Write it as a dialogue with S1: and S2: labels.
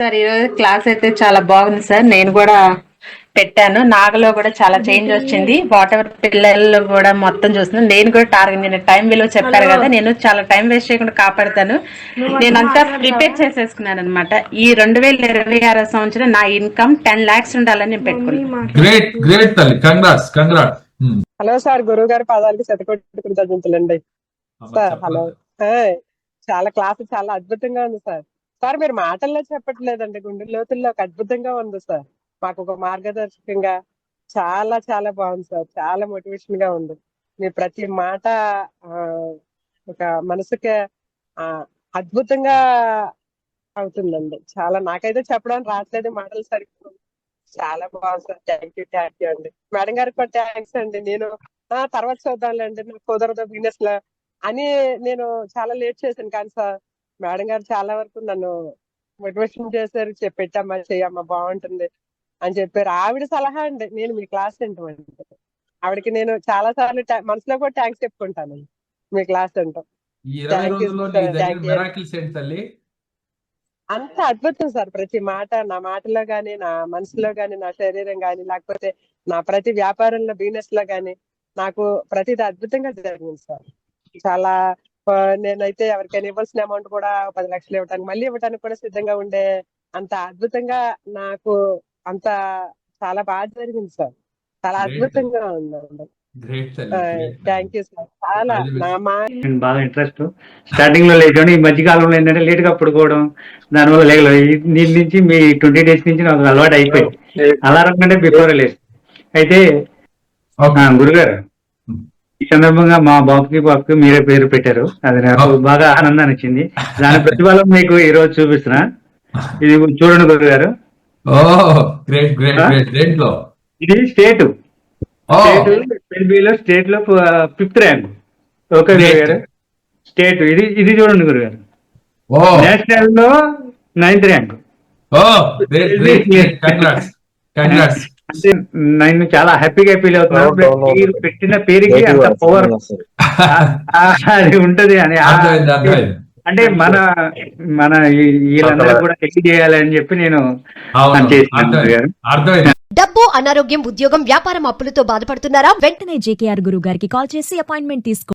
S1: Sir ఈరోజు class అయితే చాలా బాగుంది సార్. నేను కూడా పెట్టాను. నాగలో కూడా చాలా చేంజ్ వచ్చింది. వాట్ ఎవర్ పిల్లలు కూడా మొత్తం చూస్తున్నాను. నేను కూడా టార్గెట్ నేను టైం విలువ చెప్పారు కదా నేను చాలా టైం వేస్ట్ చేయకుండా కాపాడతాను. నేను అంతా ప్రిపేర్ చేసేసుకున్నాను అనమాట ఈ రెండు వేల ఇరవై ఆరో సంవత్సరం నా ఇన్కమ్ టెన్ లాక్స్ ఉండాలని నేను పెట్టుకున్నాను.
S2: కంగ్రాట్స్
S3: హలో సార్ గురువు గారి పాదాలకి శతకోటి కృతజ్ఞతలండి. Sir hello. చాలా క్లాస్ చాలా అద్భుతంగా ఉంది సార్. సార్ మీరు మాటల్లో చెప్పట్లేదండి. గుండె లోతుల్లో ఒక అద్భుతంగా ఉంది సార్. మాకు ఒక మార్గదర్శకంగా చాలా చాలా బాగుంది సార్. చాలా మోటివేషన్గా ఉంది. మీ ప్రతి మాట ఆ, ఒక మనసుకి ఆ, అద్భుతంగా అవుతుందండి. చాలా నాకైతే చెప్పడానికి రావట్లేదు మాటలు సరిగ్గా. చాలా బాగుంది sir. Thank you thank you అండి. మేడం గారికి కూడా థ్యాంక్స్ అండి. నేను ఆ తర్వాత చూద్దాంలేండి. నాకు కుదరదు బిజినెస్లో అని నేను చాలా లేట్ చేశాను కానీ సార్ మేడం గారు చాలా వరకు నన్ను మోటివేషన్ చేశారు. పెట్టమ్మా చెయ్యమ్మా బాగుంటుంది అని చెప్పారు. ఆవిడ సలహా అండి. నేను మీ క్లాస్ వింటామండి ఆవిడకి నేను చాలా సార్లు మనసులో కూడా థ్యాంక్స్ చెప్పుకుంటాను. మీ క్లాస్ వింటాం అంత అద్భుతం సార్. ప్రతి మాట నా మాటలో గాని నా మనసులో గాని నా శరీరం గాని లేకపోతే నా ప్రతి వ్యాపారంలో బిజినెస్లో గాని నాకు ప్రతిది అద్భుతంగా జరిగింది సార్. చాలా నేనైతే ఎవరికైనా ఇవ్వాల్సిన అమౌంట్ కూడా పది లక్షలు ఇవ్వడానికి మళ్ళీ ఇవ్వడానికి కూడా సిద్ధంగా ఉండే అంత అద్భుతంగా నాకు అంత చాలా బాగా జరిగింది సార్. చాలా. అద్భుతంగా ఉందండి.
S2: గ్రేట్ తల్లి great.
S3: Thank you sir. చాలా
S2: All the best.
S3: నా మా
S4: నేను బాగా ఇంట్రెస్ట్ స్టార్టింగ్లో లేచాను ఈ మధ్య కాలంలో ఏంటంటే లేట్గా పడుకోవడం దానివల్ల లేగలేదు ఈ- దీని నుంచి మీ ట్వంటీ డేస్ నుంచి నాకు అలవాటు అయిపోయింది. అలారం కంటే బిఫోర్ లేదు అయితే గురుగారు ఈ సందర్భంగా మా బాబుకి బాబుకి మీరే పేరు పెట్టారు. అది నాకు. బాగా ఆనందాన్ని ఇచ్చింది. దాని ప్రతిఫలం మీకు ఈ రోజు చూపిస్తున్నా. ఇది చూడండి
S2: గ్రేట్ గ్రేట్? గ్రేట్ దేంట్లో?
S4: ఇది స్టేట్. ఎల్బీలో స్టేట్లో ఫిఫ్త్ ర్యాంక్. ఓకే. గురుగారు స్టేట్. ఇది ఇది చూడండి గురుగారు
S2: ఓ.
S4: నేషనల్లో నైన్త్ ర్యాంక్.
S2: ఓ great great great congrats congrats
S4: అంటే నేను చాలా హ్యాపీగా ఫీల్ అవుతున్నాను మీరు పెట్టిన పేరుకి అంత పవర్ అది ఉంటది అని. అంటే మన మన వీళ్ళందరూ కూడా చెక్ చేయాలని చెప్పి నేను
S2: అవును
S4: చేస్తున్నాను
S2: అర్థమైంది.
S4: గారు.
S2: అర్థమైంది.
S5: డబ్బు అనారోగ్యం ఉద్యోగం వ్యాపారం అప్పులతో బాధపడుతున్నారా?
S6: వెంటనే జేకేఆర్ గురువు గారికి కాల్ చేసి అపాయింట్మెంట్ తీసుకో